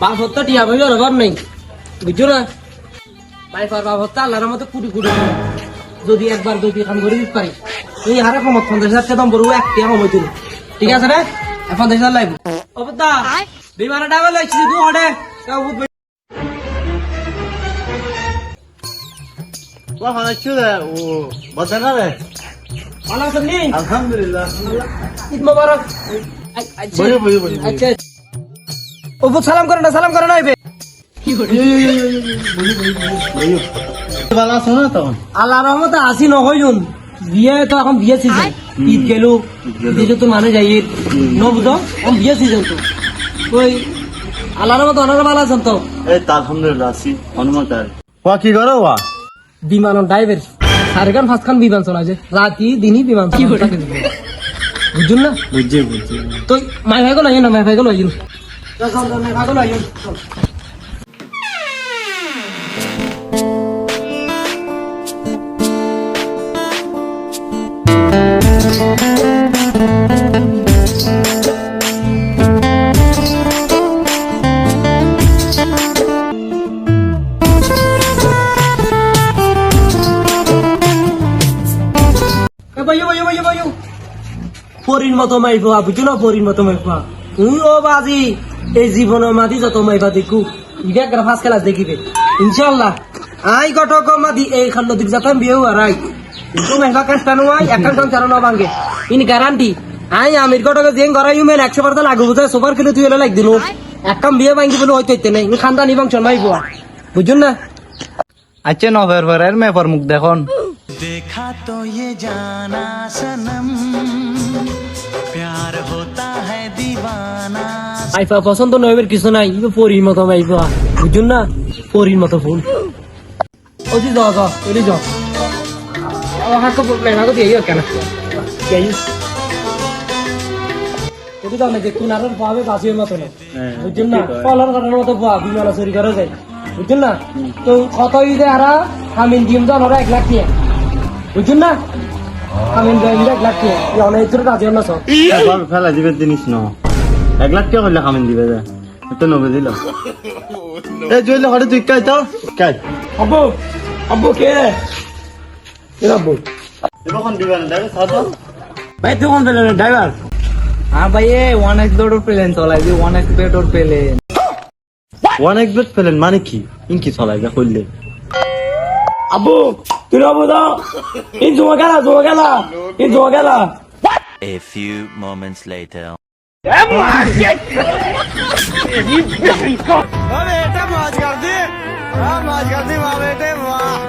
বাপ হত্যা টিয়া পয়সার অভাব নেই বুঝছ না? মাইফার বাপ হত্যা আল্লাহর মতো কুটি কুটি। যদি একবার যদি কাম করে দিতে পারি। তুই হারে কমত পঞ্চাশ হাজার টাকা বড় একটি সময় তুলি ঠিক আছে রে? পঞ্চাশ হাজার লাগবে অবদা বিমানে ডাবে লাগছি তুই হডে Wah, mana cuy? Oh, bahasa apa? ভালো আছেন নি? Alhamdulillah. ঈদ মোবারক। আ- আচ্ছা। ওপর সালাম করে না সালাম করে না ভালো আছো না তখন? আল্লাহ রহমতে আসি নহইলুন বিয়ে তো এখন বিয়ে সিজন ঈদ গেল। ঈদে তো মানুষ যাই ঈদ। ন বুঝো এখন বিয়ে সিজন তো। ওই আল্লাহ রহমতে অনেক ভালো আছেন তো। এই তো আলহামদুলিল্লাহ আছি। হনুমান ওয়া কি করো ওয়া বিমান ড্রাইভার সারেগান ফাঁসখান বিমান চলাছে রাতি দিনই বিমান চলাছে বুঝুন না? বুঝছি বুঝছি। তো মাই ভাই গেল না মাই ভাই গেল মাই ভাই গেল বাইও বাইও বাইও বাইও পরির মতো মাইফা বুঝছ না পরির মতো মাইফা। তুই ও বাজি। এই জীবনের মাঝে যত মাইফা দেখু ইটা একটা ফার্স্ট ক্লাস দেখিবে ইনশাল্লাহ আই গটক মাদি এই খান্ড দিক যাতাম বিয়ে আর আই কিন্তু মাইফা কাস্তা নয় একটা কাম চারণ ভাঙ্গে ইন গ্যারান্টি আই আমির গটকে জেং গড়াই মেন একশো বার লাগু বুঝা সোফার কিলো তুই এলে লাগ দিল এক কাম বিয়ে ভাঙ্গি বলে হয়তো ইতে নেই খানদানি বংশ মাইফা বুঝুন না আচ্ছা নভের ভরের মেপর মুখ দেখুন देखा तो ये जाना सनम আইফা পছন্দ নইবের কিছু নাই ইবে পরির মতো আইফা। বুঝুন না পরির মতো ফুল। ওজি যাও যাও ওলি যাও। হাকো মেহনা কো দিয়ে কেন? কেই ওটি যে তুই কুনারের পাবে বাসির মতো না। হ্যাঁ, বুঝুন না পলার কারণে মতো পা বিমানা চুরি করে যায়। বুঝুন না তো কতই দে হারা আমি দিম যান ওরা এক লাখ দিয়ে বুঝুন না আমি দিম এক লাখ দিয়ে ইয়া অনেক দূরে রাজি না সব। ফেলা দিবেন জিনিস না। এক লাখ টাকা হলে খামিন দিবে যা তো নবে দিল। এ জইলে হঠাৎ তুই কাই তো কাই আব্বু আব্বু। কে রে কে আব্বু ভাই তুই কোন পেলেন ড্রাইভার হ্যাঁ ভাই এ ওয়ান এক্স বেড পেলেন চলাই দি ওয়ান এক্স বেড পেলেন। ওয়ান এক্স বেড পেলেন মানে কি? ইনকি চলাই যা কইলে। আব্বু তুই আব্বু দাও। ইন জমা গেলা জমা গেলা ইন জমা গেলা A few moments later બેટે મોજ કરતી હા મોજ કરતી વાહ બેટે વાહ